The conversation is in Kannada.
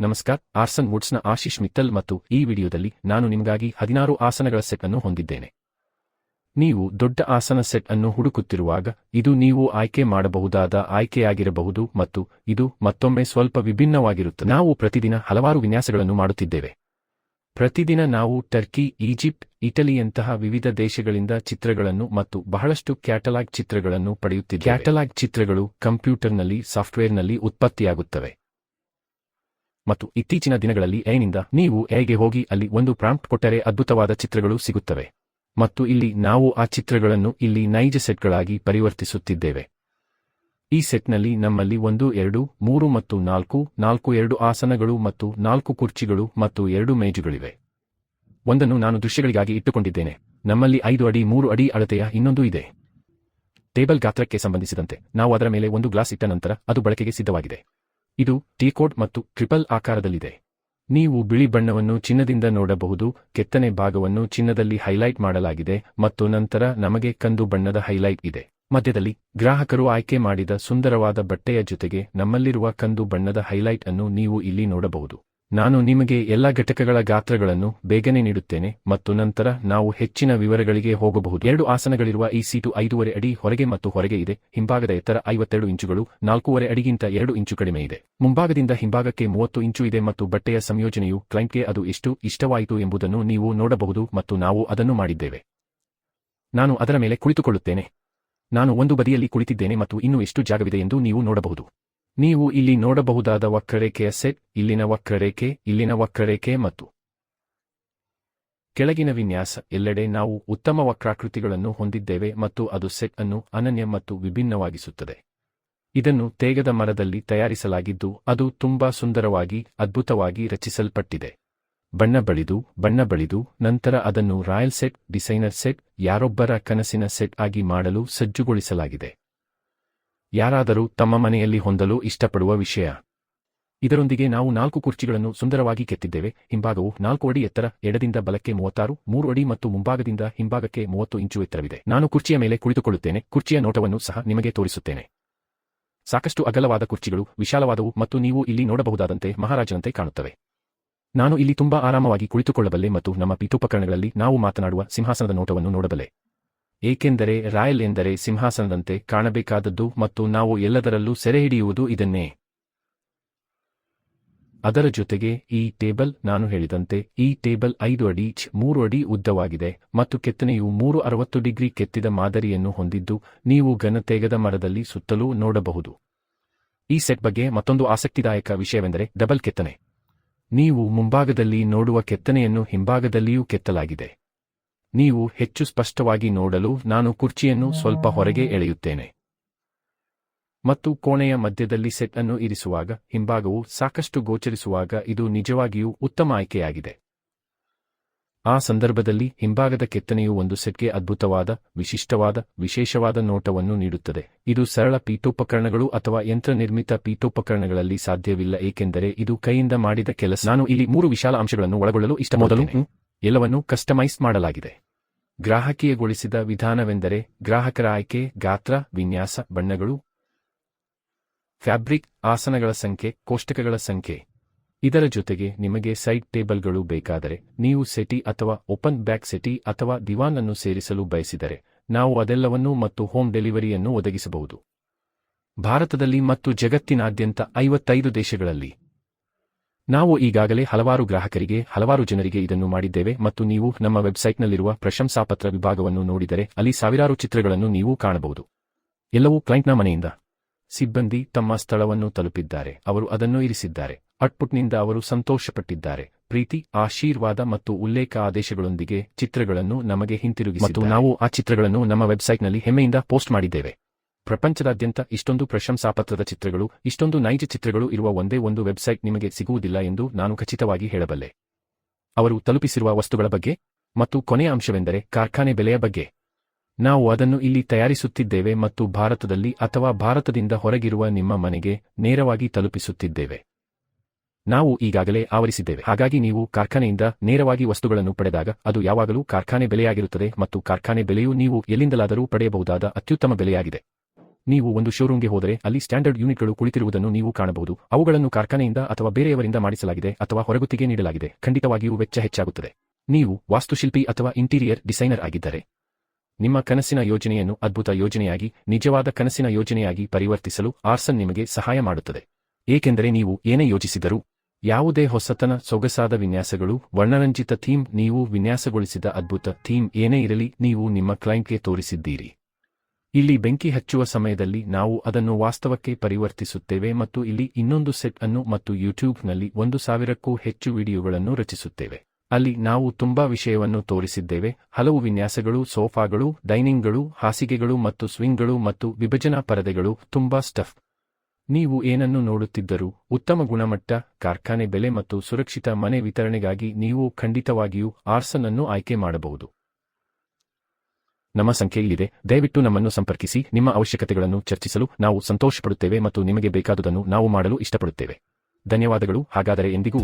ನಮಸ್ಕಾರ, ಆರ್ಸನ್ ವುಡ್ಸ್ನ ಆಶೀಶ್ ಮಿತ್ತಲ್ ಮತ್ತು ಈ ವಿಡಿಯೋದಲ್ಲಿ ನಾನು ನಿಮಗಾಗಿ ಹದಿನಾರು ಆಸನಗಳ ಸೆಟ್ ಅನ್ನು ಹೊಂದಿದ್ದೇನೆ. ನೀವು ದೊಡ್ಡ ಆಸನ ಸೆಟ್ ಅನ್ನು ಹುಡುಕುತ್ತಿರುವಾಗ ಇದು ನೀವು ಆಯ್ಕೆ ಮಾಡಬಹುದಾದ ಆಯ್ಕೆಯಾಗಿರಬಹುದು ಮತ್ತು ಇದು ಮತ್ತೊಮ್ಮೆ ಸ್ವಲ್ಪ ವಿಭಿನ್ನವಾಗಿರುತ್ತದೆ. ನಾವು ಪ್ರತಿದಿನ ಹಲವಾರು ವಿನ್ಯಾಸಗಳನ್ನು ಮಾಡುತ್ತಿದ್ದೇವೆ. ಪ್ರತಿದಿನ ನಾವು ಟರ್ಕಿ, ಈಜಿಪ್ಟ್, ಇಟಲಿಯಂತಹ ವಿವಿಧ ದೇಶಗಳಿಂದ ಚಿತ್ರಗಳನ್ನು ಮತ್ತು ಬಹಳಷ್ಟು ಕ್ಯಾಟಲಾಗ್ ಚಿತ್ರಗಳನ್ನು ಪಡೆಯುತ್ತಿದ್ದೇವೆ. ಕ್ಯಾಟಲಾಗ್ ಚಿತ್ರಗಳು ಕಂಪ್ಯೂಟರ್ನಲ್ಲಿ, ಸಾಫ್ಟ್ವೇರ್ನಲ್ಲಿ ಉತ್ಪತ್ತಿಯಾಗುತ್ತವೆ. ಮತ್ತು ಇತ್ತೀಚಿನ ದಿನಗಳಲ್ಲಿ ಎನಿಂದ ನೀವು ಎಗೆ ಹೋಗಿ ಅಲ್ಲಿ ಒಂದು ಪ್ರಾಂಪ್ಟ್ ಕೊಟ್ಟರೆ ಅದ್ಭುತವಾದ ಚಿತ್ರಗಳು ಸಿಗುತ್ತವೆ. ಮತ್ತು ಇಲ್ಲಿ ನಾವು ಆ ಚಿತ್ರಗಳನ್ನು ಇಲ್ಲಿ ನೈಜ ಸೆಟ್ಗಳಾಗಿ ಪರಿವರ್ತಿಸುತ್ತಿದ್ದೇವೆ. ಈ ಸೆಟ್ನಲ್ಲಿ ನಮ್ಮಲ್ಲಿ ಒಂದು, ಎರಡು, ಮೂರು ಮತ್ತು ನಾಲ್ಕು ನಾಲ್ಕು, ಎರಡು ಆಸನಗಳು ಮತ್ತು ನಾಲ್ಕು ಕುರ್ಚಿಗಳು ಮತ್ತು ಎರಡು ಮೇಜುಗಳಿವೆ. ಒಂದನ್ನು ನಾನು ದೃಶ್ಯಗಳಿಗಾಗಿ ಇಟ್ಟುಕೊಂಡಿದ್ದೇನೆ. ನಮ್ಮಲ್ಲಿ ಐದು ಅಡಿ, ಮೂರು ಅಡಿ ಅಳತೆಯ ಇನ್ನೊಂದು ಇದೆ. ಟೇಬಲ್ ಗಾತ್ರಕ್ಕೆ ಸಂಬಂಧಿಸಿದಂತೆ ನಾವು ಅದರ ಮೇಲೆ ಒಂದು ಗ್ಲಾಸ್ ಇಟ್ಟ ನಂತರ ಅದು ಬಳಕೆಗೆ ಸಿದ್ಧವಾಗಿದೆ. ಇದು ಟೀಕೋಟ್ ಮತ್ತು ಟ್ರಿಪಲ್ ಆಕಾರದಲ್ಲಿದೆ. ನೀವು ಬಿಳಿ ಬಣ್ಣವನ್ನು ಚಿನ್ನದಿಂದ ನೋಡಬಹುದು, ಕೆತ್ತನೆ ಭಾಗವನ್ನು ಚಿನ್ನದಲ್ಲಿ ಹೈಲೈಟ್ ಮಾಡಲಾಗಿದೆ ಮತ್ತು ನಂತರ ನಮಗೆ ಕಂದು ಬಣ್ಣದ ಹೈಲೈಟ್ ಇದೆ. ಮಧ್ಯದಲ್ಲಿ, ಗ್ರಾಹಕರು ಆಯ್ಕೆ ಮಾಡಿದ ಸುಂದರವಾದ ಬಟ್ಟೆಯ ಜೊತೆಗೆ ನಮ್ಮಲ್ಲಿರುವ ಕಂದು ಬಣ್ಣದ ಹೈಲೈಟ್ ಅನ್ನು ನೀವು ಇಲ್ಲಿ ನೋಡಬಹುದು. ನಾನು ನಿಮಗೆ ಎಲ್ಲ ಘಟಕಗಳ ಗಾತ್ರಗಳನ್ನು ಬೇಗನೆ ನೀಡುತ್ತೇನೆ ಮತ್ತು ನಂತರ ನಾವು ಹೆಚ್ಚಿನ ವಿವರಗಳಿಗೆ ಹೋಗಬಹುದು. ಎರಡು ಆಸನಗಳಿರುವ ಈ ಸೀಟು ಐದೂವರೆ ಅಡಿ ಹೊರಗೆ ಮತ್ತು ಹೊರಗೆ ಇದೆ. ಹಿಂಭಾಗದ ಎತ್ತರ ಐವತ್ತೆರಡು ಇಂಚುಗಳು, ನಾಲ್ಕೂವರೆ ಅಡಿಗಿಂತ ಎರಡು ಇಂಚು ಕಡಿಮೆ ಇದೆ. ಮುಂಭಾಗದಿಂದ ಹಿಂಭಾಗಕ್ಕೆ ಮೂವತ್ತು ಇಂಚು ಇದೆ ಮತ್ತು ಬಟ್ಟೆಯ ಸಂಯೋಜನೆಯು ಕ್ಲೈಂಟ್ಗೆ ಅದು ಎಷ್ಟು ಇಷ್ಟವಾಯಿತು ಎಂಬುದನ್ನು ನೀವು ನೋಡಬಹುದು ಮತ್ತು ನಾವು ಅದನ್ನು ಮಾಡಿದ್ದೇವೆ. ನಾನು ಅದರ ಮೇಲೆ ಕುಳಿತುಕೊಳ್ಳುತ್ತೇನೆ. ನಾನು ಒಂದು ಬದಿಯಲ್ಲಿ ಕುಳಿತಿದ್ದೇನೆ ಮತ್ತು ಇನ್ನೂ ಎಷ್ಟು ಜಾಗವಿದೆ ಎಂದು ನೀವು ನೋಡಬಹುದು. ನೀವು ಇಲ್ಲಿ ನೋಡಬಹುದಾದ ವಕ್ರರೇಖೆಯ ಸೆಟ್, ಇಲ್ಲಿನ ವಕ್ರರೇಖೆ ಇಲ್ಲಿನ ವಕ್ರರೇಖೆ ಮತ್ತು ಕೆಳಗಿನ ವಿನ್ಯಾಸ. ಎಲ್ಲೆಡೆ ನಾವು ಉತ್ತಮ ವಕ್ರಾಕೃತಿಗಳನ್ನು ಹೊಂದಿದ್ದೇವೆ ಮತ್ತು ಅದು ಸೆಟ್ ಅನ್ನು ಅನನ್ಯ ಮತ್ತು ವಿಭಿನ್ನವಾಗಿಸುತ್ತದೆ. ಇದನ್ನು ತೇಗದ ಮರದಲ್ಲಿ ತಯಾರಿಸಲಾಗಿದ್ದು, ಅದು ತುಂಬಾ ಸುಂದರವಾಗಿ, ಅದ್ಭುತವಾಗಿ ರಚಿಸಲ್ಪಟ್ಟಿದೆ. ಬಣ್ಣ ಬಳಿದು ಬಣ್ಣ ಬಳಿದು, ನಂತರ ಅದನ್ನು ರಾಯಲ್ ಸೆಟ್, ಡಿಸೈನರ್ ಸೆಟ್, ಯಾರೊಬ್ಬರ ಕನಸಿನ ಸೆಟ್ ಆಗಿ ಮಾಡಲು ಸಜ್ಜುಗೊಳಿಸಲಾಗಿದೆ. ಯಾರಾದರೂ ತಮ್ಮ ಮನೆಯಲ್ಲಿ ಹೊಂದಲು ಇಷ್ಟಪಡುವ ವಿಷಯ. ಇದರೊಂದಿಗೆ ನಾವು ನಾಲ್ಕು ಕುರ್ಚಿಗಳನ್ನು ಸುಂದರವಾಗಿ ಕೆತ್ತಿದ್ದೇವೆ. ಹಿಂಭಾಗವು ನಾಲ್ಕು ಅಡಿ ಎತ್ತರ, ಎಡದಿಂದ ಬಲಕ್ಕೆ ಮೂವತ್ತಾರು, ಮೂರು ಅಡಿ ಮತ್ತು ಮುಂಭಾಗದಿಂದ ಹಿಂಭಾಗಕ್ಕೆ ಮೂವತ್ತು ಇಂಚು ಎತ್ತರವಿದೆ. ನಾನು ಕುರ್ಚಿಯ ಮೇಲೆ ಕುಳಿತುಕೊಳ್ಳುತ್ತೇನೆ. ಕುರ್ಚಿಯ ನೋಟವನ್ನು ಸಹ ನಿಮಗೆ ತೋರಿಸುತ್ತೇನೆ. ಸಾಕಷ್ಟು ಅಗಲವಾದ ಕುರ್ಚಿಗಳು, ವಿಶಾಲವಾದವು ಮತ್ತು ನೀವು ಇಲ್ಲಿ ನೋಡಬಹುದಾದಂತೆ ಮಹಾರಾಜನಂತೆ ಕಾಣುತ್ತವೆ. ನಾನು ಇಲ್ಲಿ ತುಂಬಾ ಆರಾಮವಾಗಿ ಕುಳಿತುಕೊಳ್ಳಬಲ್ಲೆ ಮತ್ತು ನಮ್ಮ ಪೀಠೋಪಕರಣಗಳಲ್ಲಿ ನಾವು ಮಾತನಾಡುವ ಸಿಂಹಾಸನದ ನೋಟವನ್ನು ನೋಡಬಲ್ಲೆ. ಏಕೆಂದರೆ ರಾಯಲ್ ಎಂದರೆ ಸಿಂಹಾಸನದಂತೆ ಕಾಣಬೇಕಾದದ್ದು ಮತ್ತು ನಾವು ಎಲ್ಲದರಲ್ಲೂ ಸೆರೆಹಿಡಿಯುವುದು ಇದನ್ನೇ. ಅದರ ಜೊತೆಗೆ ಈ ಟೇಬಲ್ ನಾನು ಹೇಳಿದಂತೆ ಈ ಟೇಬಲ್ ಐದು ಅಡಿ ಮೂರು ಅಡಿ ಉದ್ದವಾಗಿದೆ ಮತ್ತು ಕೆತ್ತನೆಯು ಮೂರು ಅರವತ್ತು ಡಿಗ್ರಿ ಕೆತ್ತಿದ ಮಾದರಿಯನ್ನು ಹೊಂದಿದ್ದು ನೀವು ಘನತೇಗದ ಮರದಲ್ಲಿ ಸುತ್ತಲೂ ನೋಡಬಹುದು. ಈ ಸೆಟ್ ಬಗ್ಗೆ ಮತ್ತೊಂದು ಆಸಕ್ತಿದಾಯಕ ವಿಷಯವೆಂದರೆ ಡಬಲ್ ಕೆತ್ತನೆ. ನೀವು ಮುಂಭಾಗದಲ್ಲಿ ನೋಡುವ ಕೆತ್ತನೆಯನ್ನು ಹಿಂಭಾಗದಲ್ಲಿಯೂ ಕೆತ್ತಲಾಗಿದೆ. ನೀವು ಹೆಚ್ಚು ಸ್ಪಷ್ಟವಾಗಿ ನೋಡಲು ನಾನು ಕುರ್ಚಿಯನ್ನು ಸ್ವಲ್ಪ ಹೊರಗೆ ಎಳೆಯುತ್ತೇನೆ. ಮತ್ತು ಕೋಣೆಯ ಮಧ್ಯದಲ್ಲಿ ಸೆಟ್ ಅನ್ನು ಇರಿಸುವಾಗ ಹಿಂಭಾಗವು ಸಾಕಷ್ಟು ಗೋಚರಿಸುವಾಗ ಇದು ನಿಜವಾಗಿಯೂ ಉತ್ತಮ ಆಯ್ಕೆಯಾಗಿದೆ. ಆ ಸಂದರ್ಭದಲ್ಲಿ ಹಿಂಭಾಗದ ಕೆತ್ತನೆಯು ಒಂದು ಸೆಟ್ಗೆ ಅದ್ಭುತವಾದ, ವಿಶಿಷ್ಟವಾದ, ವಿಶೇಷವಾದ ನೋಟವನ್ನು ನೀಡುತ್ತದೆ. ಇದು ಸರಳ ಪೀಠೋಪಕರಣಗಳು ಅಥವಾ ಯಂತ್ರನಿರ್ಮಿತ ಪೀಠೋಪಕರಣಗಳಲ್ಲಿ ಸಾಧ್ಯವಿಲ್ಲ, ಏಕೆಂದರೆ ಇದು ಕೈಯಿಂದ ಮಾಡಿದ ಕೆಲಸ. ನಾನು ಇಲ್ಲಿ ಮೂರು ವಿಶಾಲ ಅಂಶಗಳನ್ನು ಒಳಗೊಳ್ಳಲು ಇಷ್ಟ ಎಲ್ಲವನ್ನೂ ಕಸ್ಟಮೈಸ್ ಮಾಡಲಾಗಿದೆ. ಗ್ರಾಹಕೀಯಗೊಳಿಸಿದ ವಿಧಾನವೆಂದರೆ ಗ್ರಾಹಕರ ಆಯ್ಕೆ, ಗಾತ್ರ, ವಿನ್ಯಾಸ, ಬಣ್ಣಗಳು, ಫ್ಯಾಬ್ರಿಕ್, ಆಸನಗಳ ಸಂಖ್ಯೆ, ಕೋಷ್ಟಕಗಳ ಸಂಖ್ಯೆ. ಇದರ ಜೊತೆಗೆ ನಿಮಗೆ ಸೈಡ್ ಟೇಬಲ್ಗಳು ಬೇಕಾದರೆ ನೀವು ಸೆಟಿ ಅಥವಾ ಓಪನ್ ಬ್ಯಾಕ್ ಸೆಟಿ ಅಥವಾ ದಿವಾನ್ ಅನ್ನು ಸೇರಿಸಲು ಬಯಸಿದರೆ ನಾವು ಅದೆಲ್ಲವನ್ನು ಮತ್ತು ಹೋಮ್ ಡೆಲಿವರಿಯನ್ನು ಒದಗಿಸಬಹುದು. ಭಾರತದಲ್ಲಿ ಮತ್ತು ಜಗತ್ತಿನಾದ್ಯಂತ ಐವತ್ತೈದು ದೇಶಗಳಲ್ಲಿ ನಾವು ಈಗಾಗಲೇ ಹಲವಾರು ಗ್ರಾಹಕರಿಗೆ, ಹಲವಾರು ಜನರಿಗೆ ಇದನ್ನು ಮಾಡಿದ್ದೇವೆ ಮತ್ತು ನೀವು ನಮ್ಮ ವೆಬ್ಸೈಟ್ನಲ್ಲಿರುವ ಪ್ರಶಂಸಾಪತ್ರ ವಿಭಾಗವನ್ನು ನೋಡಿದರೆ ಅಲ್ಲಿ ಸಾವಿರಾರು ಚಿತ್ರಗಳನ್ನು ನೀವು ಕಾಣಬಹುದು. ಎಲ್ಲವೂ ಕ್ಲೈಂಟ್ನ ಮನೆಯಿಂದ. ಸಿಬ್ಬಂದಿ ತಮ್ಮ ಸ್ಥಳವನ್ನು ತಲುಪಿದ್ದಾರೆ, ಅವರು ಅದನ್ನು ಇರಿಸಿದ್ದಾರೆ. ಔಟ್ಪುಟ್ನಿಂದ ಅವರು ಸಂತೋಷಪಟ್ಟಿದ್ದಾರೆ. ಪ್ರೀತಿ, ಆಶೀರ್ವಾದ ಮತ್ತು ಉಲ್ಲೇಖ ಆದೇಶಗಳೊಂದಿಗೆ ಚಿತ್ರಗಳನ್ನು ನಮಗೆ ಹಿಂತಿರುಗಿಸಿ ಮತ್ತು ನಾವು ಆ ಚಿತ್ರಗಳನ್ನು ನಮ್ಮ ವೆಬ್ಸೈಟ್ನಲ್ಲಿ ಹೆಮ್ಮೆಯಿಂದ ಪೋಸ್ಟ್ ಮಾಡಿದ್ದೇವೆ. ಪ್ರಪಂಚದಾದ್ಯಂತ ಇಷ್ಟೊಂದು ಪ್ರಶಂಸಾಪತ್ರದ ಚಿತ್ರಗಳು, ಇಷ್ಟೊಂದು ನೈಜ ಚಿತ್ರಗಳು ಇರುವ ಒಂದೇ ಒಂದು ವೆಬ್ಸೈಟ್ ನಿಮಗೆ ಸಿಗುವುದಿಲ್ಲ ಎಂದು ನಾನು ಖಚಿತವಾಗಿ ಹೇಳಬಲ್ಲೆ. ಅವರು ತಲುಪಿಸಿರುವ ವಸ್ತುಗಳ ಬಗ್ಗೆ ಮತ್ತು ಕೊನೆಯ ಅಂಶವೆಂದರೆ ಕಾರ್ಖಾನೆ ಬೆಲೆಯ ಬಗ್ಗೆ. ನಾವು ಅದನ್ನು ಇಲ್ಲಿ ತಯಾರಿಸುತ್ತಿದ್ದೇವೆ ಮತ್ತು ಭಾರತದಲ್ಲಿ ಅಥವಾ ಭಾರತದಿಂದ ಹೊರಗಿರುವ ನಿಮ್ಮ ಮನೆಗೆ ನೇರವಾಗಿ ತಲುಪಿಸುತ್ತಿದ್ದೇವೆ. ನಾವು ಈಗಾಗಲೇ ಆವರಿಸಿದ್ದೇವೆ. ಹಾಗಾಗಿ ನೀವು ಕಾರ್ಖಾನೆಯಿಂದ ನೇರವಾಗಿ ವಸ್ತುಗಳನ್ನು ಪಡೆದಾಗ ಅದು ಯಾವಾಗಲೂ ಕಾರ್ಖಾನೆ ಬೆಲೆಯಾಗಿರುತ್ತದೆ ಮತ್ತು ಕಾರ್ಖಾನೆ ಬೆಲೆಯು ನೀವು ಎಲ್ಲಿಂದಲಾದರೂ ಪಡೆಯಬಹುದಾದ ಅತ್ಯುತ್ತಮ ಬೆಲೆಯಾಗಿದೆ. ನೀವು ಒಂದು ಶೋರೂಮ್ಗೆ ಹೋದರೆ ಅಲ್ಲಿ ಸ್ಟ್ಯಾಂಡರ್ಡ್ ಯೂನಿಟ್ಗಳು ಕುಳಿತಿರುವುದನ್ನು ನೀವು ಕಾಣಬಹುದು. ಅವುಗಳನ್ನು ಕಾರ್ಖಾನೆಯಿಂದ ಅಥವಾ ಬೇರೆಯವರಿಂದ ಮಾಡಿಸಲಾಗಿದೆ ಅಥವಾ ಹೊರಗುತ್ತಿಗೆ ನೀಡಲಾಗಿದೆ. ಖಂಡಿತವಾಗಿಯೂ ವೆಚ್ಚ ಹೆಚ್ಚಾಗುತ್ತದೆ. ನೀವು ವಾಸ್ತುಶಿಲ್ಪಿ ಅಥವಾ ಇಂಟೀರಿಯರ್ ಡಿಸೈನರ್ ಆಗಿದ್ದರೆ ನಿಮ್ಮ ಕನಸಿನ ಯೋಜನೆಯನ್ನು ಅದ್ಭುತ ಯೋಜನೆಯಾಗಿ, ನಿಜವಾದ ಕನಸಿನ ಯೋಜನೆಯಾಗಿ ಪರಿವರ್ತಿಸಲು ಆರ್ಸನ್ ನಿಮಗೆ ಸಹಾಯ ಮಾಡುತ್ತದೆ. ಏಕೆಂದರೆ ನೀವು ಏನೇ ಯೋಚಿಸಿದರೂ ಯಾವುದೇ ಹೊಸತನ, ಸೊಗಸಾದ ವಿನ್ಯಾಸಗಳು, ವರ್ಣರಂಜಿತ ಥೀಮ್, ನೀವು ವಿನ್ಯಾಸಗೊಳಿಸಿದ ಅದ್ಭುತ ಥೀಮ್ ಏನೇ ಇರಲಿ, ನೀವು ನಿಮ್ಮ ಕ್ಲೈಂಟ್ಗೆ ತೋರಿಸಿದ್ದೀರಿ. ಇಲ್ಲಿ ಬೆಂಕಿ ಹಚ್ಚುವ ಸಮಯದಲ್ಲಿ ನಾವು ಅದನ್ನು ವಾಸ್ತವಕ್ಕೆ ಪರಿವರ್ತಿಸುತ್ತೇವೆ ಮತ್ತು ಇಲ್ಲಿ ಇನ್ನೊಂದು ಸೆಟ್ ಅನ್ನು ಮತ್ತು ಯೂಟ್ಯೂಬ್ನಲ್ಲಿ ಒಂದು ಸಾವಿರಕ್ಕೂ ಹೆಚ್ಚು ವಿಡಿಯೋಗಳನ್ನು ರಚಿಸುತ್ತೇವೆ. ಅಲ್ಲಿ ನಾವು ತುಂಬಾ ವಿಷಯವನ್ನು ತೋರಿಸಿದ್ದೇವೆ. ಹಲವು ವಿನ್ಯಾಸಗಳು, ಸೋಫಾಗಳು, ಡೈನಿಂಗ್ಗಳು, ಹಾಸಿಗೆಗಳು ಮತ್ತು ಸ್ವಿಂಗ್ಗಳು ಮತ್ತು ವಿಭಜನಾ ಪರದೆಗಳು, ತುಂಬಾ ಸ್ಟಫ್. ನೀವು ಏನನ್ನು ನೋಡುತ್ತಿದ್ದರೂ, ಉತ್ತಮ ಗುಣಮಟ್ಟ, ಕಾರ್ಖಾನೆ ಬೆಲೆ ಮತ್ತು ಸುರಕ್ಷಿತ ಮನೆ ವಿತರಣೆಗಾಗಿ ನೀವು ಖಂಡಿತವಾಗಿಯೂ ಆರ್ಸನ್ ಅನ್ನು ಆಯ್ಕೆ ಮಾಡಬಹುದು. ನಮ್ಮ ಸಂಖ್ಯೆ ಇಲ್ಲಿದೆ. ದಯವಿಟ್ಟು ನಮ್ಮನ್ನು ಸಂಪರ್ಕಿಸಿ. ನಿಮ್ಮ ಅವಶ್ಯಕತೆಗಳನ್ನು ಚರ್ಚಿಸಲು ನಾವು ಸಂತೋಷಪಡುತ್ತೇವೆ ಮತ್ತು ನಿಮಗೆ ಬೇಕಾದುದನ್ನು ನಾವು ಮಾಡಲು ಇಷ್ಟಪಡುತ್ತೇವೆ. ಧನ್ಯವಾದಗಳು. ಹಾಗಾದರೆ ಎಂದಿಗೂ.